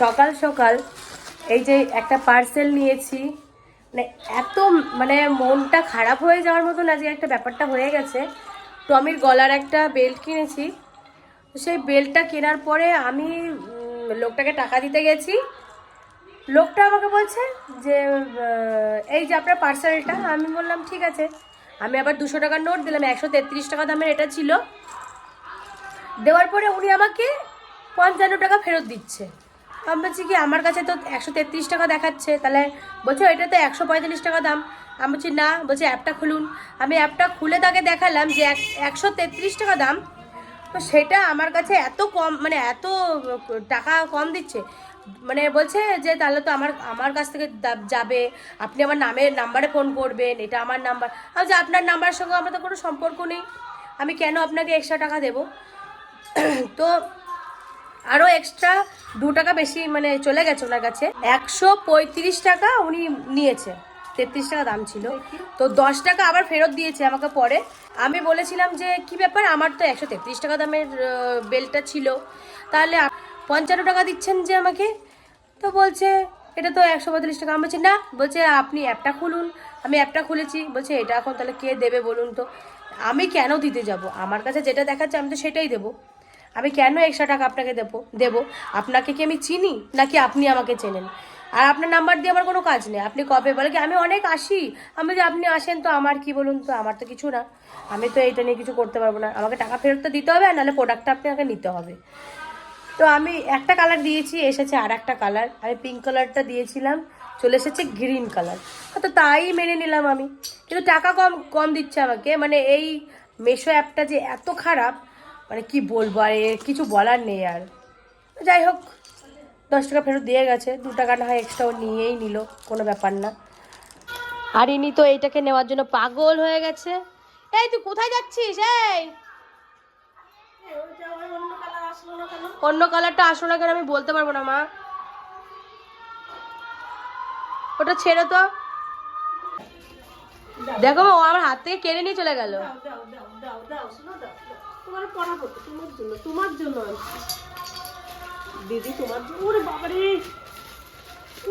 সকাল সকাল এই যে একটা পার্সেল নিয়েছি মানে এত মানে মনটা খারাপ হয়ে যাওয়ার মতন আজকে একটা ব্যাপারটা হয়ে গেছে। টমির গলার একটা বেল্ট কিনেছি। সেই বেল্টটা কেনার পরে আমি লোকটাকে টাকা দিতে গেছি। লোকটা আমাকে বলছে যে এই যে আপনার পার্সেলটা আমি বললাম, ঠিক আছে। আমি আবার দুশো টাকার নোট দিলাম, একশো তেত্রিশ টাকা দামের এটা ছিল। দেওয়ার পরে উনি আমাকে পঞ্চান্ন টাকা ফেরত দিচ্ছে। আমি বলছি কি, আমার কাছে তো একশো তেত্রিশ টাকা দেখাচ্ছে, তাহলে বলছে, এটা তো একশো পঁয়তাল্লিশ টাকা দাম। আমি বলছি, না। বলছে, অ্যাপটা খুলুন। আমি অ্যাপটা খুলে তাকে দেখালাম যে এক- একশো তেত্রিশ টাকা দাম। তো সেটা আমার কাছে এত কম মানে এত টাকা কম দিচ্ছে। মানে বলছে যে, তাহলে তো আমার আমার কাছ থেকে যাবে। আপনি আমার নামের নাম্বারে ফোন করবেন, এটা আমার নাম্বার। আমি যে আপনার নাম্বারের সঙ্গে আমার তো কোনো সম্পর্ক নেই। আমি কেন আপনাকে এক্সট্রা টাকা দেবো? তো আরও এক্সট্রা দু টাকা বেশি মানে চলে গেছে ওনার কাছে। একশো পঁয়ত্রিশ টাকা উনি নিয়েছে। তেত্রিশ টাকা দাম ছিল। তো দশ টাকা আবার ফেরত দিয়েছে আমাকে পরে। আমি বলেছিলাম যে কি ব্যাপার? আমার তো একশো তেত্রিশ টাকা দামের বেলটা ছিল। তাহলে পঞ্চান্ন টাকা দিচ্ছেন যে আমাকে? তো বলছে এটা তো একশো পঁয়তাল্লিশ টাকা। আমি বলছি না। বলছে আপনি অ্যাপটা খুলুন। আমি অ্যাপটা খুলেছি। বলছে এটা এখন তাহলে কে দেবে বলুন তো? আমি কেন দিতে যাব? আমার কাছে যেটা দেখাচ্ছে আমি তো সেটাই দেবো। আমি কেন এক্সট্রা টাকা আপনাকে দেবো? দেবো? আপনাকে কি আমি চিনি? নাকি আপনি আমাকে চেনেন? আর আপনার নাম্বার দিয়ে আমার কোনো কাজ নেই। আপনি কবে বলে কি আমি অনেক আসি। আমি যে আপনি আসেন তো আমার কি বলুন তো? আমার তো কিছু না। আমি তো এইটা নিয়ে কিছু করতে পারব না। আমাকে টাকা ফেরত তো দিতে হবে আর নাহলে প্রোডাক্টটা আপনাকে নিতে হবে। তো আমি একটা কালার দিয়েছি, এসেছে আর একটা কালার আমি পিঙ্ক কালারটা দিয়েছিলাম, চলে এসেছে গ্রিন কালার তো তাই মেনে নিলাম আমি। কিন্তু টাকা কম কম দিচ্ছে আমাকে। মানে এই মেশো অ্যাপটা যে এত খারাপ মানে কি বলব আর এর কিছু বলার নেই আর। যাই হোক দশ টাকা ফেরত দিয়ে গেছে দু টাকা না হয় এক্সট্রা ও নিয়েই নিল কোনো ব্যাপার না। আর ইনি তো এইটাকে নেওয়ার জন্য পাগল হয়ে গেছে। এই তুই কোথায় যাচ্ছিস? এই! অন্য কালারটা আসলো না কেন আমি বলতে পারব না মা। ওটা ছেড়ে তো। দেখো মা, ও আমার হাত থেকে কেড়ে নিয়ে চলে গেল। দাও দাও দাও দাও। তোমার পড়াবো তো তোমার জন্য তোমার জন্য আনছি। দিদি তোমার জন্য ওরে বাবারে!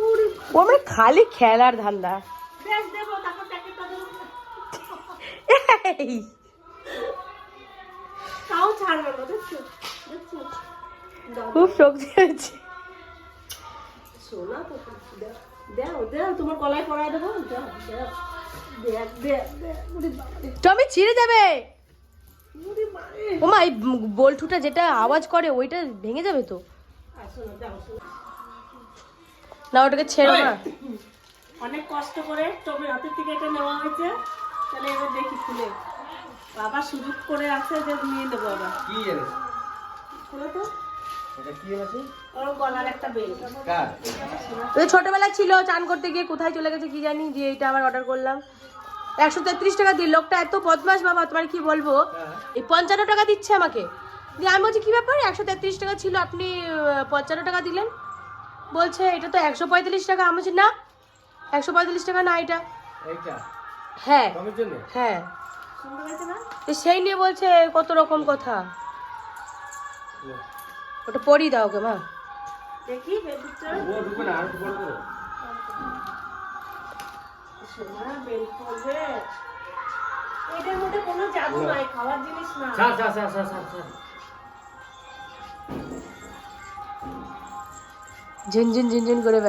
ওরে ও মানে খালি খেলার ধান্দা। দেবো তারপর দেবো। এই, তাও ছাড়বে না দেখছ? দেখছ? খুব শক্তি হয়েছে। শোনা তো দাও দাও দাও তোমার গলায় পরায় দেবো। দাও দাও দেখ দেখ দেখ টমি ছিঁড়ে যাবে? ওমা এই বল্টুটা যেটা আওয়াজ করে ওইটা ভেঙে যাবে তো? না ওটাকে ছেড়ো না অনেক কষ্ট করে টমের হাতের থেকে এটা নেওয়া হয়েছে। তাহলে এবার দেখি খুলে। বাবা সুযোগ করে আছে যে নিয়ে নেব আবার। কি জানিস খুলে তো। এটা কি আছে ওর গলার একটা বেল। কার? ওই ছোটবেলা ছিল চান করতে গিয়ে কোথায় চলে গেছে কি জানি দিয়ে এটা আবার অর্ডার করলাম। একশো তেত্রিশ টাকা দিয়ে লোকটা এত বদমাস বাবা তোমার কি বলব? এই পঞ্চান্ন টাকা দিচ্ছে আমাকে। দিয়ে আমি বলছি কি ব্যাপার? একশো তেত্রিশ টাকা ছিল আপনি পঞ্চান্ন টাকা দিলেন? বলছে এটা তো একশো পঁয়তাল্লিশ টাকা। আমি বলছি না একশো পঁয়তাল্লিশ টাকা না এটা। হ্যাঁ। হ্যাঁ। সেই নিয়ে বলছে কত রকম কথা। ওটা পরিয়ে দাও ওকে মা। দেখি সোনা বেল পড়বে এটার মধ্যে কোনো জাদু নাই খাওয়ার জিনিস না। Sir sir sir sir sir sir ঝুনঝুন ঝুনঝুন করে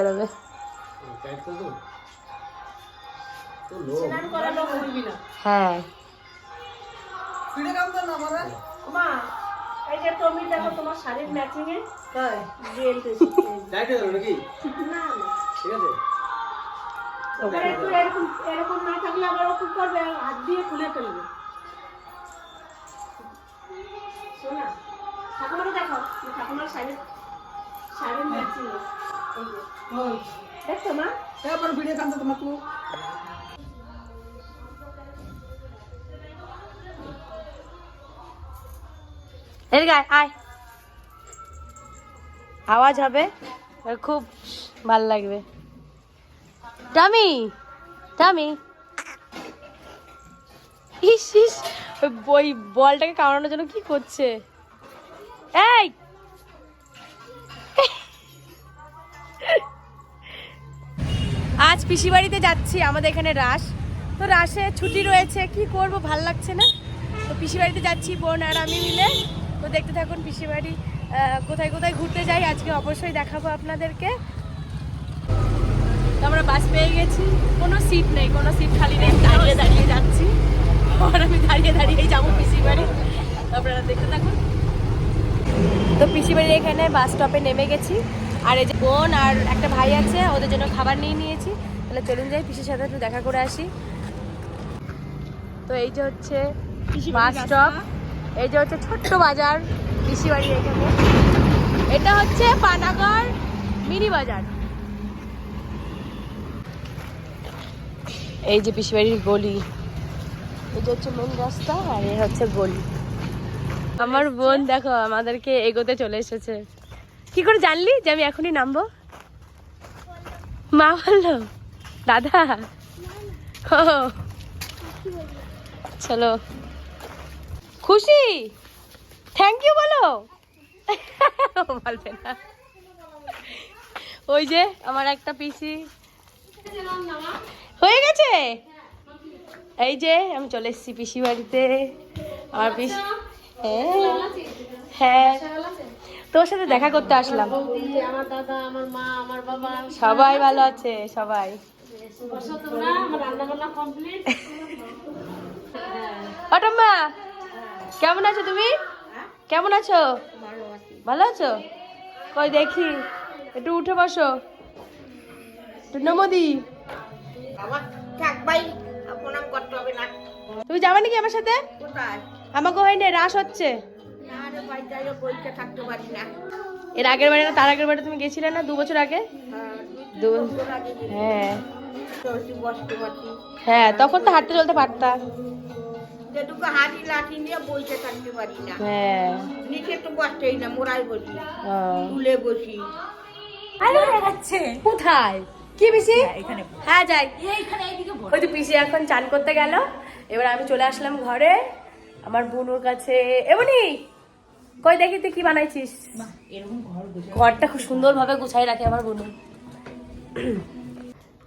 না। হ্যাঁ। মা এই যে তুমি দেখো তোমার শাড়ির ম্যাচিং এ? হয়ে না। ঠিক আছে। এরকম এরকম না থাকলে আবার ও করবে? হাত দিয়ে খুলে ফেলবে। শোনা ঠাকুমাকে দেখো ঠাকুমার শাড়ি শাড়ির ম্যাচিং এই যে দেখছ মা? এদিকে আয় আয়। আওয়াজ হবে খুব ভালো লাগবে। টামি টামি ইস ইস, ওই বলটাকে কামড়ানোর জন্য কি করছে? এই! আজ পিসি বাড়িতে যাচ্ছি, আমাদের এখানে রাস। তো রাসে ছুটি রয়েছে, কি করব, ভালো লাগছে না? তো পিসি বাড়িতে যাচ্ছি, বোন আর আমি মিলে। তো দেখতে থাকুন পিসি বাড়ি কোথায় কোথায় ঘুরতে যাই, আজকে অবশ্যই দেখাবো আপনাদেরকে। তো আমরা বাস পেয়ে গেছি। কোনো সিট নেই কোনো সিট খালি নেই। দাঁড়িয়ে দাঁড়িয়ে যাচ্ছি। আর আমি দাঁড়িয়ে দাঁড়িয়েই যাব পিসি বাড়ি। আপনারা দেখতে থাকুন। তো পিসি বাড়ির এখানে বাস স্টপে নেমে গেছি। আর এই যে বোন আর একটা ভাই আছে ওদের জন্য খাবার নিয়ে নিয়েছি। তাহলে চলুন যাই পিসির সাথে একটু দেখা করে আসি। তো এই যে হচ্ছে বাস স্টপ এই যে হচ্ছে ছোট্ট বাজার পিসি বাড়ির এখানে। এটা হচ্ছে পানাগড় মিনি বাজার। এই যে পিসি বাড়ির গলি। এটা হচ্ছে মেন রাস্তা আর এ হচ্ছে গলি। আমার বোন দেখো, আমাদেরকে এগোতে চলে এসেছে। কি করে জানলি যে আমি এখনই নামবো? মা বলল, দাদা। ও, চলো। খুশি? থ্যাংক ইউ বলো। বলবে না। ওই যে আমার একটা পিসি। হয়ে গেছে? এই যে আমি চলে এসেছি পিসি বাড়িতে। আমার পিসি হ্যাঁ। হ্যাঁ। তোর সাথে দেখা করতে আসলাম। সবাই ভালো আছে সবাই। কমপ্লিট অটম্মা কেমন আছো তুমি? কেমন আছো। ভালো আছো? কই দেখি একটু উঠে বসো। একটু নমদি। আমার থাকবাই প্রণাম করতে হবে না। তুমি যাবে নাকি আমার সাথে? কোথায়? আমাকে হয়নি রাস হচ্ছে। না রে ভাই যাই পরীক্ষা থাকতে পারি না। এর আগের বারে না তার আগের বারে তুমি গেছিলে না দু বছর আগে? হ্যাঁ, দু তোর আগে হ্যাঁ। হ্যাঁ তখন তো হাঁটতে চলতে পারতাম যেটুকু হাঁটি লাঠি নিয়ে বইতে থাকতে পারি না। হ্যাঁ। নিচে তো বসতেই না মোড়াই বসি। তুলে বসি। কোথায়? কি পিসি? হ্যাঁ যাই। ওই তো পিসি এখন চান করতে গেল। এবার আমি চলে আসলাম ঘরে। আমার বোনুর কাছে। এমনি কই দেখি তুই কি বানাইছিস? ঘরটা খুব সুন্দর ভাবে গুছাই রাখে আমার বোনু।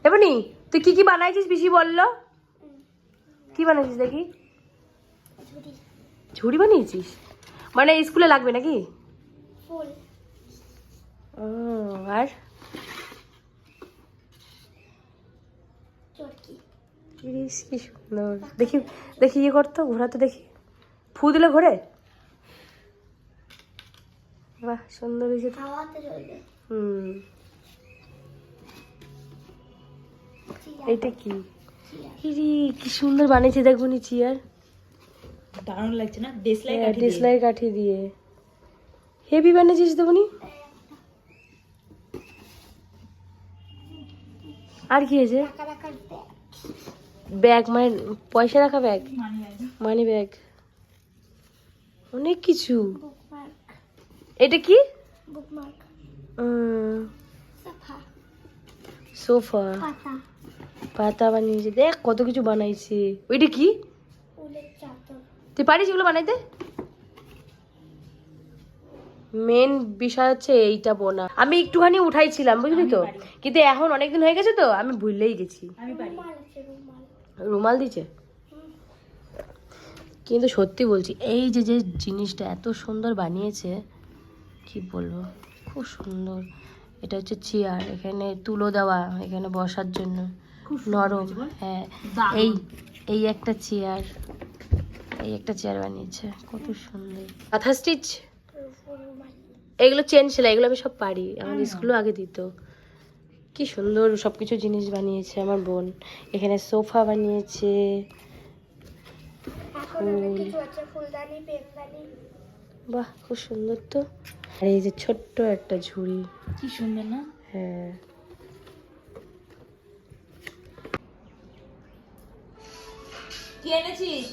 এমনি তুই কি কি বানাইছিস পিসি বলল? কি বানাইছিস দেখি? ঝুড়ি। বানিয়েছিস? মানে স্কুলে লাগবে নাকি? ও আর? ইস, কি সুন্দর। দেখি দেখি ইয়ে করতো ঘোরাতে দেখি। ফু দিলে ঘোরে? বাহ সুন্দর হয়েছে। হুম। এইটা কি? ইরি, কি সুন্দর বানিয়েছে দেখুন চেয়ার। দারুণ লাগছে না? দেশলাই ডিসলাই কাঠি দিয়ে। হেভি বানিয়েছিস দেখুনি আর কি হয়েছে? ব্যাগ মানে পয়সা রাখা ব্যাগ মানি ব্যাগ অনেক কিছু। এটা কি? সোফা পাতা। বানিয়েছে। দেখ কত কিছু বানাইছে। ওইটা কি? তুই পারিস এগুলো বানাইতে? মেন বিষয় হচ্ছে এইটা বোনা। আমি একটুখানি উঠাইছিলাম বুঝলি তো? কিন্তু এখন অনেকদিন হয়ে গেছে তো আমি ভুললেই গেছি। রুমাল দিছে কিন্তু সত্যি বলছি এই যে যে জিনিসটা এত সুন্দর বানিয়েছে কি বলব? খুব সুন্দর। এটা হচ্ছে চেয়ার এখানে তুলো দেওয়া এখানে বসার জন্য। নরম হ্যাঁ। এই এই একটা চেয়ার এই একটা চেয়ার বানিয়েছে কত সুন্দর। মাথা স্টিচ? এগুলো চেন সেলাই এগুলো আমি সব পারি। আমাদের স্কুলও আগে দিত। কি সুন্দর সব কিছু জিনিস বানিয়েছে আমার বোন। এখানে সোফা বানিয়েছে ফুল। বাহ খুব সুন্দর তো। আর এই যে ছোট্ট একটা ঝুড়ি। কি সুন্দর না? হ্যাঁ। কি এনেছিস?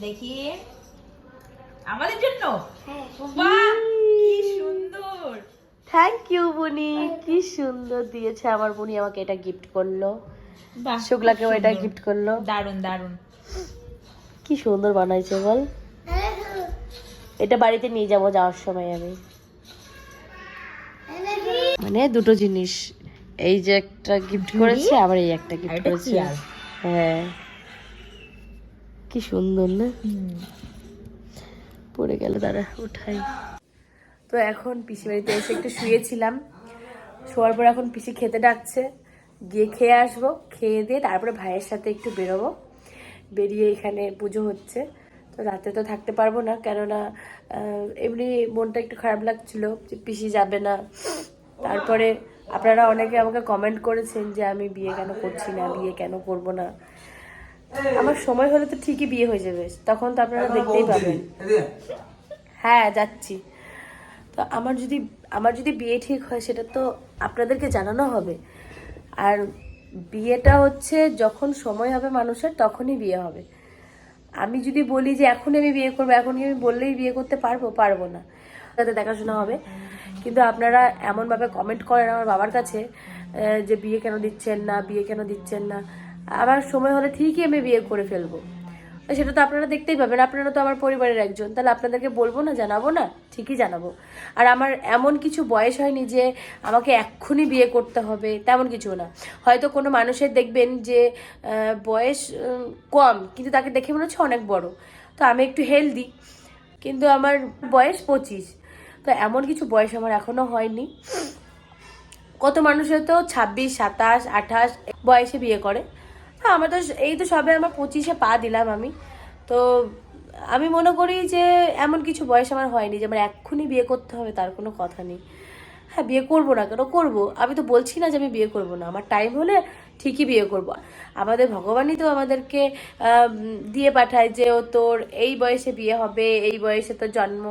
দেখি। আমাদের জন্য? সুন্দর থ্যাংক ইউ বুনি কি সুন্দর দিয়েছে আমার বুনি আমাকে এটা গিফট করল। শুক্লাকেও এটা গিফট করল। দারুণ দারুণ কি সুন্দর বানাইছে বল। এটা বাড়িতে নিয়ে যাব যাওয়ার সময় আমি। মানে দুটো জিনিস। এই যে একটা গিফট করেছে আবার এই একটা গিফট করেছে। হ্যাঁ। কি সুন্দর না? পড়ে গেল দাঁড়া উঠাই। তো এখন পিসি বাড়িতে এসে একটু শুয়েছিলাম। শোয়ার পর এখন পিসি খেতে ডাকছে। গিয়ে খেয়ে আসব খেয়ে দিয়ে তারপরে ভাইয়ের সাথে একটু বেরোবো। বেরিয়ে এখানে পুজো হচ্ছে। তো রাতে তো থাকতে পারব না কেননা এমনি মনটা একটু খারাপ লাগছিল যে পিসি যাবে না। তারপরে আপনারা অনেকে আমাকে কমেন্ট করেছেন যে আমি বিয়ে কেন করছি না বিয়ে কেন করব না। আমার সময় হলে তো ঠিকই বিয়ে হয়ে যাবে। তখন তো আপনারা দেখতেই পাবেন। হ্যাঁ যাচ্ছি। তো আমার যদি আমার যদি বিয়ে ঠিক হয়, সেটা তো আপনাদেরকে জানানো হবে। আর বিয়েটা হচ্ছে যখন সময় হবে মানুষের, তখনই বিয়ে হবে। আমি যদি বলি যে এখন আমি বিয়ে করব এখন আমি বললেই বিয়ে করতে পারব পারব না। তাতে দেখাশোনা হবে। কিন্তু আপনারা এমনভাবে কমেন্ট করেন আমার বাবার কাছে যে বিয়ে কেন দিচ্ছেন না, বিয়ে কেন দিচ্ছেন না। আমার সময় হলে ঠিকই আমি বিয়ে করে ফেলব। সেটা তো আপনারা দেখতেই পাবেন। আপনারা তো আমার পরিবারের একজন। তাহলে আপনাদেরকে বলব না, জানাব না? ঠিকই জানাব। আর আমার এমন কিছু বয়স হয়নি যে আমাকে এক্ষুনি বিয়ে করতে হবে, তেমন কিছু না। হয়তো কোনো মানুষের দেখবেন যে বয়স কম, কিন্তু তাকে দেখে মনে হচ্ছে অনেক বড়। তো আমি একটু হেলদি কিন্তু আমার বয়স পঁচিশ। তো এমন কিছু বয়স আমার এখনও হয়নি। কত মানুষের তো ছাব্বিশ, সাতাশ, আঠাশ বয়সে বিয়ে করে। হ্যাঁ আমার তো এই তো সবে আমার পঁচিশে পা দিলাম আমি। তো আমি মনে করি যে এমন কিছু বয়স আমার হয়নি যে আমার এক্ষুনি বিয়ে করতে হবে, তার কোনো কথা নেই। হ্যাঁ বিয়ে করব না কেন? করব। আমি তো বলছি না যে আমি বিয়ে করব না। আমার টাইম হলে ঠিকই বিয়ে করব। আমাদের ভগবানই তো আমাদেরকে দিয়ে পাঠায় যে ও তোর এই বয়সে বিয়ে হবে, এই বয়সে তোর জন্ম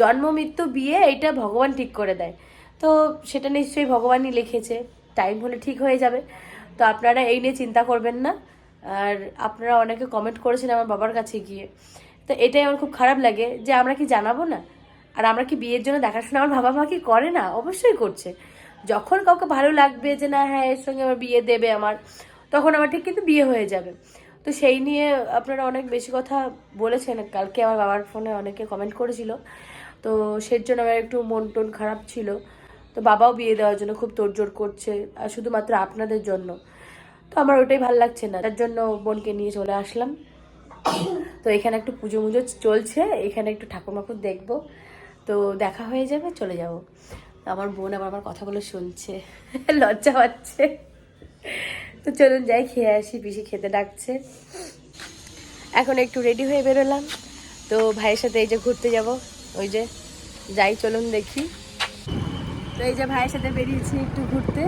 জন্ম, মৃত্যু, বিয়ে এটা ভগবান ঠিক করে দেয়। তো সেটা নিশ্চয়ই ভগবানই লিখেছে। টাইম হলে ঠিক হয়ে যাবে। তো আপনারা এই নিয়ে চিন্তা করবেন না। আর আপনারা অনেকে কমেন্ট করেছেন আমার বাবার কাছে গিয়ে। তো এটাই আমার খুব খারাপ লাগে যে আমরা কি জানাব না? আর আমরা কি বিয়ের জন্য দেখাশোনা আমার বাবা মা কি করে না? অবশ্যই করছে। যখন কাউকে ভালো লাগবে যে না হ্যাঁ এর সঙ্গে আমার বিয়ে দেবে আমার, তখন আমার ঠিক কিন্তু বিয়ে হয়ে যাবে। তো সেই নিয়ে আপনারা অনেক বেশি কথা বলেছেন। কালকে আমার বাবার ফোনে অনেকে কমেন্ট করেছিল। তো সেই জন্য আমার একটু মন টন খারাপ ছিল। তো বাবাও বিয়ে দেওয়ার জন্য খুব তোড়জোড় করছে, আর শুধুমাত্র আপনাদের জন্য। তো আমার ওটাই ভালো লাগছে না, তার জন্য বোনকে নিয়ে চলে আসলাম। তো এখানে একটু পুজো মুজো চলছে, এখানে একটু ঠাকুর মাকুর দেখব। তো দেখা হয়ে যাবে, চলে যাব। আমার বোন আবার আমার কথাগুলো শুনছে, লজ্জা পাচ্ছে। তো চলুন যাই, খেয়ে আসি, পিসি খেতে ডাকছে। এখন একটু রেডি হয়ে বেরোলাম। তো ভাইয়ের সাথে এই যে ঘুরতে যাব, ওই যে যাই, চলুন দেখি। তো এই যে ভাইয়ের সাথে বেরিয়েছি একটু ঘুরতে।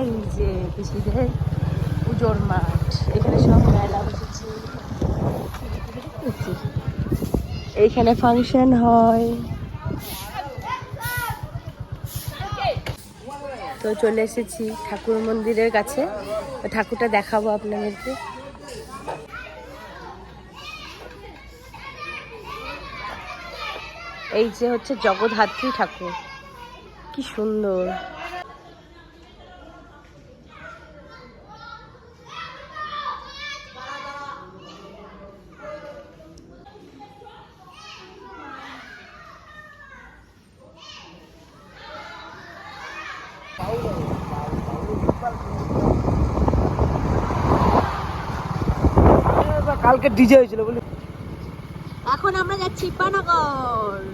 এই যে পিসিদের পুজোর মাঠ। এখানে সব মেলা বসেছে। এইখানে ফাংশন হয়। তো চলে এসেছি ঠাকুর মন্দিরের কাছে। ঠাকুরটা দেখাবো আপনাদেরকে। এই যে হচ্ছে জগদ্ধাত্রী ঠাকুর। কি সুন্দর। কালকে ডিজে হয়েছিল এখন আমরা যাচ্ছি পানাগড়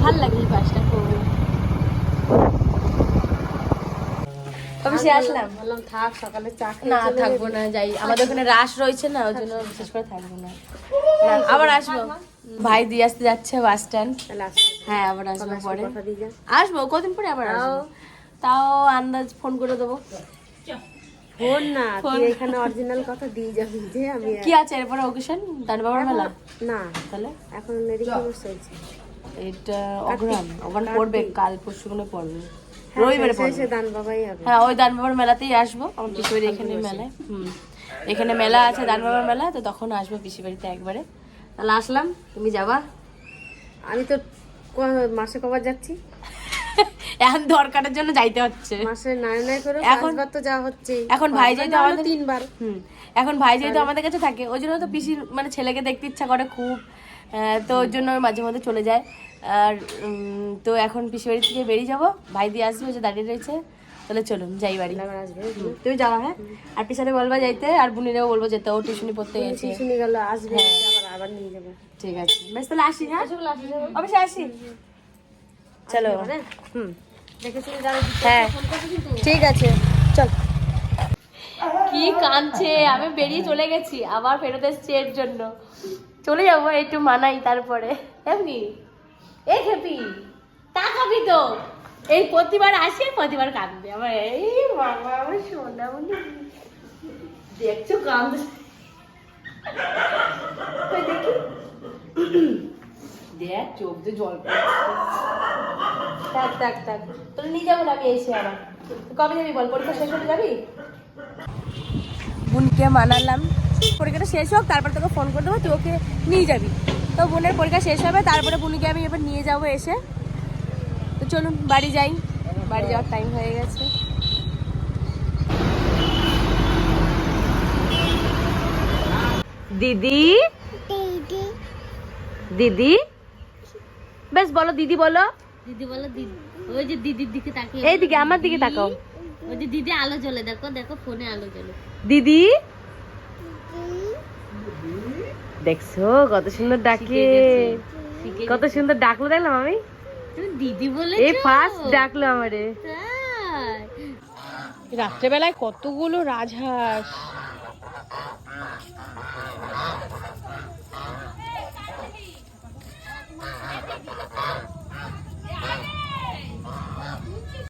ভালো লাগে এই বাসটা খুব আসলাম। বললাম থাক সকালে চা না থাকব না যাই। আমাদের ওখানে রাস রয়েছে না ওই জন্য বিশেষ করে থাকব না। আবার আসব। ভাই দিয়ে আসতে যাচ্ছে বাস স্ট্যান্ড হ্যাঁ আবার আসব পরে। আসব কদিন পরে আবার আসব। তাও আন্দাজ ফোন করে দেবো। ফোন না তুই এখানে অরিজিনাল কথা দিয়ে যাবি যে আমি কি আছে এরপরে ওকেশন দান বাবার মেলা? না তাহলে? এখন চলছে। এটা অগ্রাম অগ্রাম পড়বে কাল পরশু গুলো পড়বে। রবিবারে দান হবে। হ্যাঁ ওই দান বাবার মেলাতেই আসব আমার পিছনে এখানে মেলায়। হুম এখানে মেলা আছে দানবাবার মেলা তো তখন আসব পিসি বাড়িতে একবারে। তাহলে আসলাম তুমি যাবা? আমি তো মাসে কবার যাচ্ছি। এখন দরকারের জন্য যাইতে হচ্ছে। মাসে নাই নাই করে এখন- তো যাওয়া হচ্ছে এখন ভাই যেহেতু আমাদের তিনবার। হুম এখন ভাই যেহেতু আমাদের কাছে থাকে ওই জন্য তো পিসির মানে ছেলেকে দেখতে ইচ্ছা করে খুব তো ওর জন্য মাঝে মধ্যে চলে যায়। আর তো এখন পিসি বাড়ি থেকে বেরিয়ে যাব। ভাই দিয়ে আসবে ওই যে দাঁড়িয়ে রয়েছে। তাহলে চলুন যাই বাড়ি। আসবে। হুম, তুমি যাওয়া হ্যাঁ? আর পিছনে বলবা যাইতে আর বুনিরেও বলব যেতে ও টিউশনি পড়তে গেছে। শুনে গেল আসবে আবার আবার নিয়ে যাবে। ঠিক আছে। বেশ তাহলে আসি হ্যাঁ? অবশ্যই আসি। চলো। হুম। দেখে শুনে হ্যাঁ। ঠিক আছে। চল। কি কাঁদছে আমি বেরিয়ে চলে গেছি আবার ফেরত এসছি এর জন্য। চলে যাব একটু মানাই তারপরে। এমনি? এ খেপি তাকাবি তো। এই প্রতিবার আসি প্রতিবার কাঁদবে। আমার এই বাবা, আমার সোনা বলি। দেখছ কাঁদ। দেখি। দেখ, চোখ দিয়ে জল থাক থাক থাক। তোর নিয়ে যাব না, আমি এসে তুই কবে যাবি বল? পরীক্ষা শেষ হতে যাবি? বোনকে মানালাম। পরীক্ষাটা শেষ হোক, তারপর তোকে ফোন করে দেবো, তুই ওকে নিয়ে যাবি। তো বোনের পরীক্ষা শেষ হবে তারপরে বোনকে আমি এবার নিয়ে যাব এসে। তো চলুন বাড়ি যাই। বাড়ি যাওয়ার টাইম হয়ে গেছে। দিদি? দিদি। বেশ বলো দিদি বলো। দিদি বলো দিদি ওই যে দিদির দিকে তাকিয়ে এইদিকে আমার দিকে তাকাও। ওই যে দিদি আলো জ্বলে দেখো দেখো ফোনে আলো জ্বলে। দিদি? দেখছ কত সুন্দর ডাকে। কত সুন্দর ডাকলো দেখলাম আমি দিদি বলে এই ফার্স্ট ডাকলো আমারে। রাত্রেবেলায় কতগুলো রাজহাঁস।